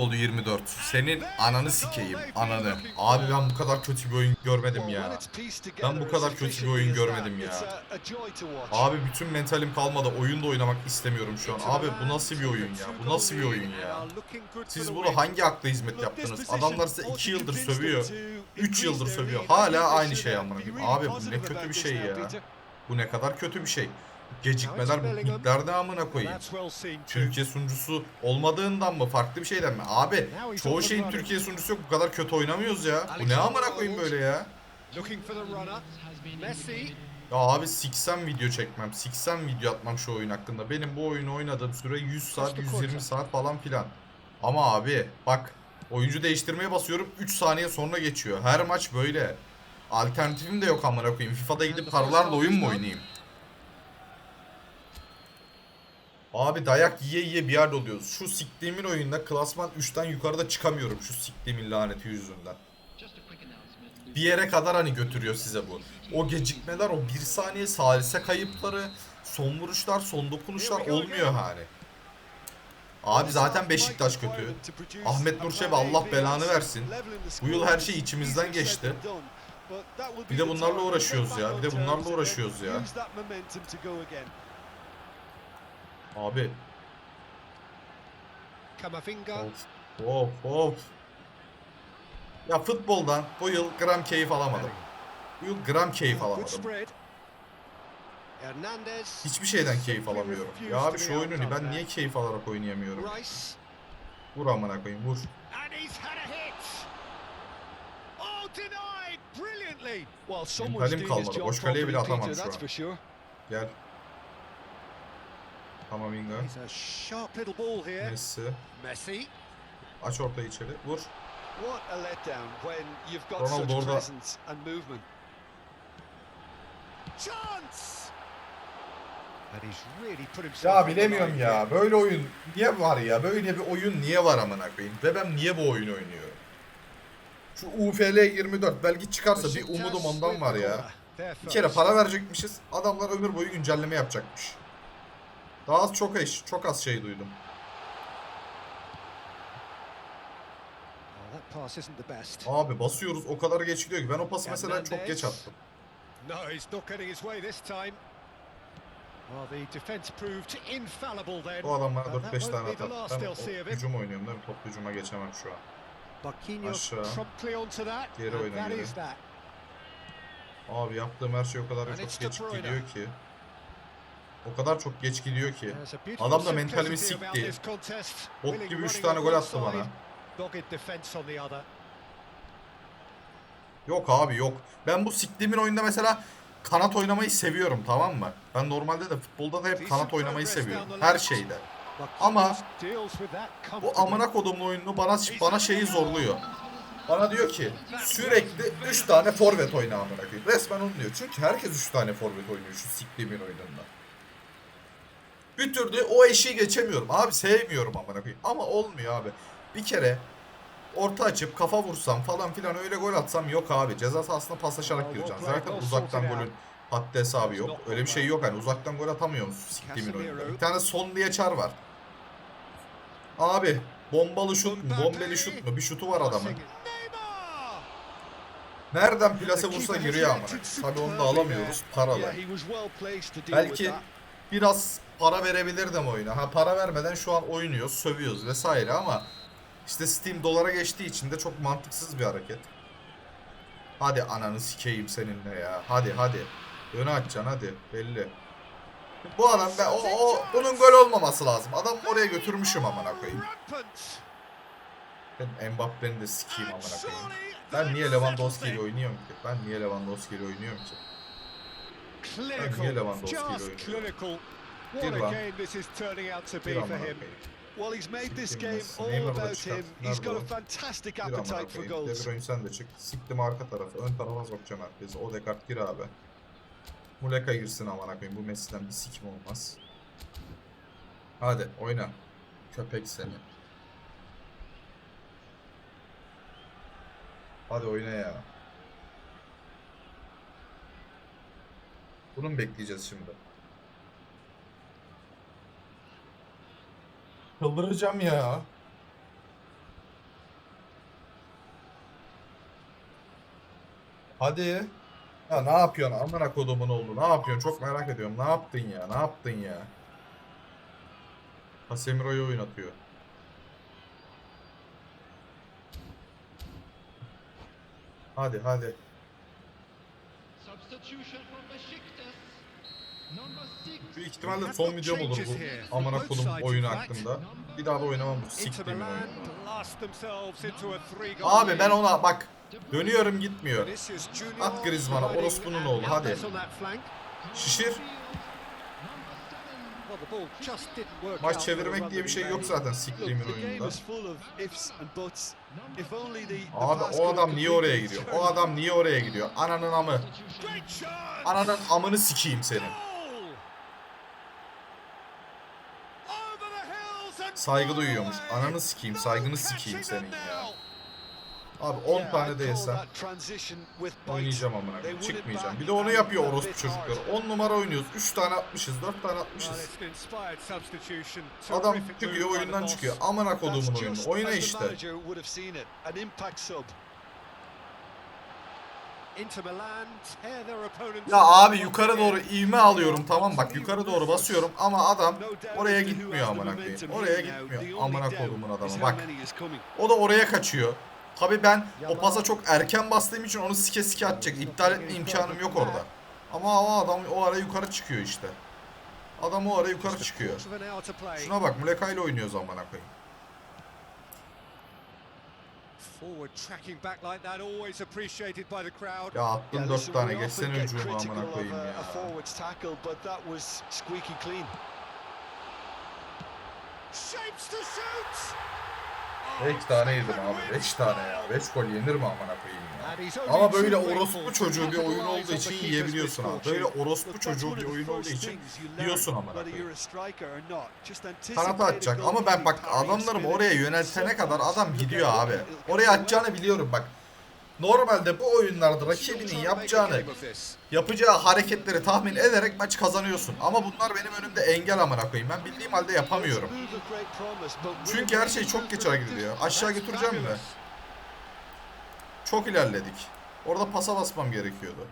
oldu 24. Senin ananı sikeyim. Ananı. Abi ben bu kadar kötü bir oyun görmedim ya. Ben bu kadar kötü bir oyun görmedim ya. Abi bütün mentalim kalmadı. Oyunda oynamak istemiyorum şu an. Abi bu nasıl bir oyun ya? Bu nasıl bir oyun ya? Siz bunu hangi akla hizmet yaptınız? Adamlar size 2 yıldır sövüyor. 3 yıldır sövüyor. Hala aynı şey amına. Abi bu ne kötü bir şey ya. Bu ne kadar kötü bir şey. Gecikmeler bu ne amına koyayım. Türkiye sunucusu olmadığından mı farklı bir şeyden mi? Abi çoğu şeyin Türkiye sunucusu yok bu kadar kötü oynamıyoruz ya. Bu ne amına koyayım böyle ya? Ya abi siksem video çekmem, siksem video atmam şu oyun hakkında. Benim bu oyunu oynadığım süre 100 saat, 120 saat falan filan. Ama abi bak oyuncu değiştirmeye basıyorum 3 saniye sonra geçiyor. Her maç böyle. Alternatifim de yok amına koyayım. FIFA'da gidip paralarla oyun mu oynayayım? Abi dayak yiye yiye bir yerde oluyoruz. Şu siktiğimin oyunda klasman 3'ten yukarıda çıkamıyorum şu siktiğimin laneti yüzünden. Bir yere kadar hani götürüyor size bu. O gecikmeler, o bir saniye salise kayıpları, son vuruşlar, son dokunuşlar olmuyor hani. Abi zaten Beşiktaş kötü. Ahmet Nur Çebi Allah belanı versin. Bu yıl her şey içimizden geçti. Bir de bunlarla uğraşıyoruz ya, bir de bunlarla uğraşıyoruz ya. Abi Kamavinga. of of of. Ya futboldan bu yıl gram keyif alamadım. Bu yıl gram keyif alamadım. Hiçbir şeyden keyif alamıyorum. Ya abi şu oyunu ben niye keyif alarak oynayamıyorum? Vur amına koyayım vur. Oh, his kalmadı. Boş kaleye bile atamam şu an. Gel. Kamavinga. Messi. Messi. Aç ortayı içeri. Vur. Ronaldo orada. Ya bilemiyorum ya. Böyle oyun niye var ya? Böyle bir oyun niye var amına koyayım? Ve ben niye bu oyunu oynuyorum? Şu UFL 24 belki çıkarsa bir umudum ondan var ya. Bir kere para verecekmişiz. Adamlar ömür boyu güncelleme yapacakmış. Daha az çok eş, çok az şey duydum. Abi basıyoruz o kadar geç gidiyor ki ben o pası mesela çok geç attım. No, he's not getting his way this time. Well, the defence proved infallible then. O adam bana And that 4-5 won't tane atar. Ben hücum oynuyorum değil mi? Top hücuma geçemem şu an. Aşağı. Geri and oyna, that geri. is that. Abi yaptığım her şey o kadar çok geç gidiyor ki. O kadar çok geç gidiyor ki. Adam da mentalimi sikti. Willing gibi 3 running tane gol attı bana. Yok abi yok. Ben bu siktiğimin oyunda mesela kanat oynamayı seviyorum tamam mı? Ben normalde de futbolda da hep kanat oynamayı seviyorum. Her şeyde. Ama Bu amına kodumun oyunu bana bana şeyi zorluyor. Bana diyor ki sürekli 3 tane forvet oyna amına koyayım. Resmen onu diyor. Çünkü herkes 3 tane forvet oynuyor şu siktiğimin oyununda. Bir türlü o eşiği geçemiyorum. Abi sevmiyorum amına koyayım. Ama olmuyor abi. Bir kere orta açıp kafa vursam falan filan öyle gol atsam yok abi. Ceza sahasına paslaşarak gireceksin. Zaten uzaktan golün haddi hesabı yok. Öyle bir şey yok hani uzaktan gol atamıyorsun siktiğimin oyununda. Bir tane son diye çar var. Abi bombalı şut mu? Bombeli şut mu? Bir şutu var adamın. Nereden plase vursa giriyor ama. Tabii onu da alamıyoruz. Paralı. Belki biraz para verebilirdim oyuna. Ha para vermeden şu an oynuyoruz, sövüyoruz vesaire ama işte Steam dolara geçtiği için de çok mantıksız bir hareket. Hadi ananı sikeyim seninle ya. Hadi hadi. Öne açacaksın hadi. Belli. Bu adam ben, o, o bunun gol olmaması lazım. Adam oraya götürmüşüm amına koyayım. Ben Mbappe'ni de sikeyim amına koyayım. Ben niye Lewandowski ile oynuyorum ki? Ben niye Lewandowski ile oynuyorum ki? Clinical, niye Lewandowski ile oynuyorum? What a game this is turning out to be for him. Well, he's made this game all about him. He's got a fantastic appetite for goals. De Bruyne sen de çık. Siktim arka tarafı. Ön tarafa sokacağım herkesi. Odegaard gir abi. Muleka girsin amına koyayım. Bu Messi'den bir sikim olmaz. Hadi oyna. Köpek seni. Hadi oyna ya. Bunu mu bekleyeceğiz şimdi? Kıldıracağım ya. Hadi. Ya ne yapıyorsun? Amına kodumun oldu. Ne yapıyorsun? Çok merak ediyorum. Ne yaptın ya? Ne yaptın ya? Casemiro'yu oynatıyor. Hadi hadi. Substitution from Beşiktaş. Büyük ihtimalle son videom olur bu amına kodum oyunu hakkında. Bir daha da oynamam bu Milan oyunu. Abi ben ona bak dönüyorum gitmiyor. At Griezmann'a, orospunun oğlu, hadi. Şişir. Maç çevirmek diye bir şey yok zaten siktiğimin oyununda. Abi o adam niye oraya gidiyor? O adam niye oraya gidiyor? Ananın amı. Ananın amını sikeyim senin. Goal! Over the hills and Saygı duyuyormuş. Ananı sikeyim, saygını sikeyim senin ya. Abi 10 Yeah, tane de yesem oynayacağım amına Çıkmayacağım. Bir de onu yapıyor orospu çocukları. hard. 10 numara oynuyoruz. 3 tane atmışız, 4 tane atmışız. Adam çıkıyor oyundan çıkıyor. Amına kodumun oyunu. Oyna işte. Ya abi yukarı doğru ivme alıyorum tamam bak yukarı doğru basıyorum ama adam oraya gitmiyor amına koyayım. Oraya gitmiyor amına kodumun adamı bak. O da oraya kaçıyor. Tabi ben o pasa çok erken bastığım için onu sike sike atacak. İptal etme imkanım yok orada. Ama o adam o ara yukarı çıkıyor işte. Adam o ara yukarı çıkıyor. Şuna bak Muleka ile oynuyoruz amına koyayım. Forward tracking back like that, always appreciated by the crowd. Ya attın Yeah, 4 listen, tane geçsene critical amına of koyayım a, a ya. forward's tackle, but that was squeaky clean. Shapes to shoot. 5 tane yedim abi 5 tane ya. 5 gol yenir mi amına koyayım ya. Ama böyle orospu çocuğu bir oyun olduğu için yiyebiliyorsun abi. Böyle orospu çocuğu bir oyun olduğu için yiyorsun amına koyayım. you're a striker or not. Just anticipate Kanata a atacak ama ben bak being parried, adamlarım spinning. oraya yöneltene kadar adam gidiyor abi. Oraya atacağını biliyorum bak. Normalde bu oyunlarda rakibinin yapacağını, yapacağı hareketleri tahmin ederek maç kazanıyorsun. Ama bunlar benim önümde engel amına koyayım. Ben bildiğim halde yapamıyorum. Çünkü her şey çok geç gidiyor. Aşağı götüreceğim mi? Çok ilerledik. Orada pasa basmam gerekiyordu.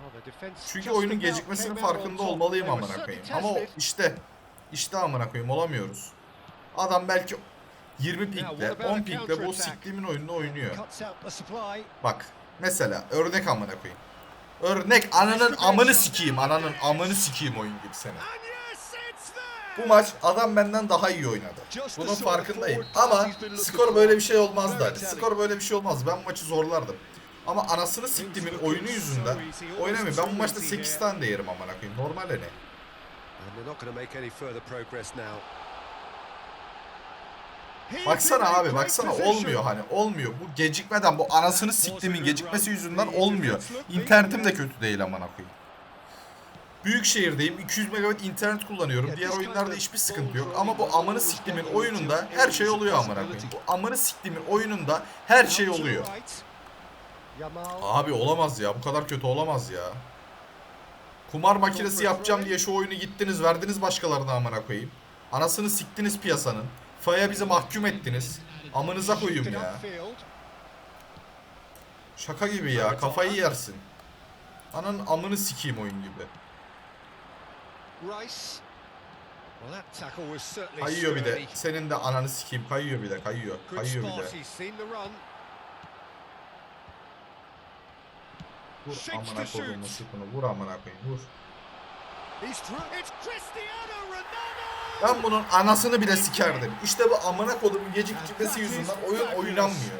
Çünkü oyunun gecikmesinin farkında olmalıyım amına koyayım. Ama işte işte amına koyayım olamıyoruz. Adam belki 20 pinkle, 10 pinkle bu siktiğimin oyununu oynuyor. Bak mesela örnek amına koyayım. Örnek ananın amını sikeyim, ananın amını sikeyim oyun gibi seni. Bu maç adam benden daha iyi oynadı. Bunun farkındayım. Ama skor böyle bir şey olmazdı. Hani. Skor böyle bir şey olmaz. Ben maçı zorlardım. Ama anasını siktimin oyunu yüzünden oynamıyor. Ben bu maçta 8 tane de yerim amına koyayım. Normal hani. Baksana abi baksana olmuyor hani olmuyor. Bu gecikmeden bu anasını siktimin gecikmesi yüzünden olmuyor. İnternetim de kötü değil amına koyayım. Büyük şehirdeyim. 200 megabit internet kullanıyorum. Diğer oyunlarda hiçbir sıkıntı yok. Ama bu amanı siktimin oyununda her şey oluyor amına koyayım. Bu amanı siktimin oyununda her şey oluyor. Abi olamaz ya. Bu kadar kötü olamaz ya. Kumar makinesi yapacağım diye şu oyunu gittiniz verdiniz başkalarına amına koyayım. Anasını siktiniz piyasanın. Faya bizi mahkum ettiniz. Amınıza koyayım ya. Şaka gibi ya. Kafayı yersin. Ananın amını sikeyim oyun gibi. Kayıyor bir de. Senin de ananı sikeyim. Kayıyor bir de. Kayıyor. Kayıyor bir de. Vur amına koyduğumu sikunu. Vur amına koyayım. Vur. He's through. It's Cristiano Ronaldo. Ben bunun anasını bile sikerdim. İşte bu amına kodumun gecikmesi yüzünden oyun oynanmıyor.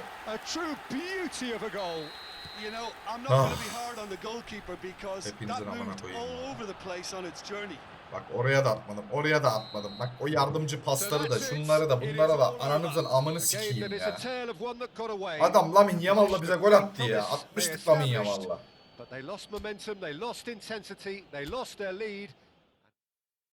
You know, I'm not Ah. going to be hard on the goalkeeper because Hepinizin that amına moved koyayım all ya. over the place on its journey. Bak oraya da atmadım. Oraya da atmadım. Bak o yardımcı pasları da şunları da bunlara da ananızın amını sikeyim ya. Adam Lamin Yamal'la bize gol attı ya. Atmıştık Lamin Yamal'la. But they lost momentum, they lost intensity, they lost their lead,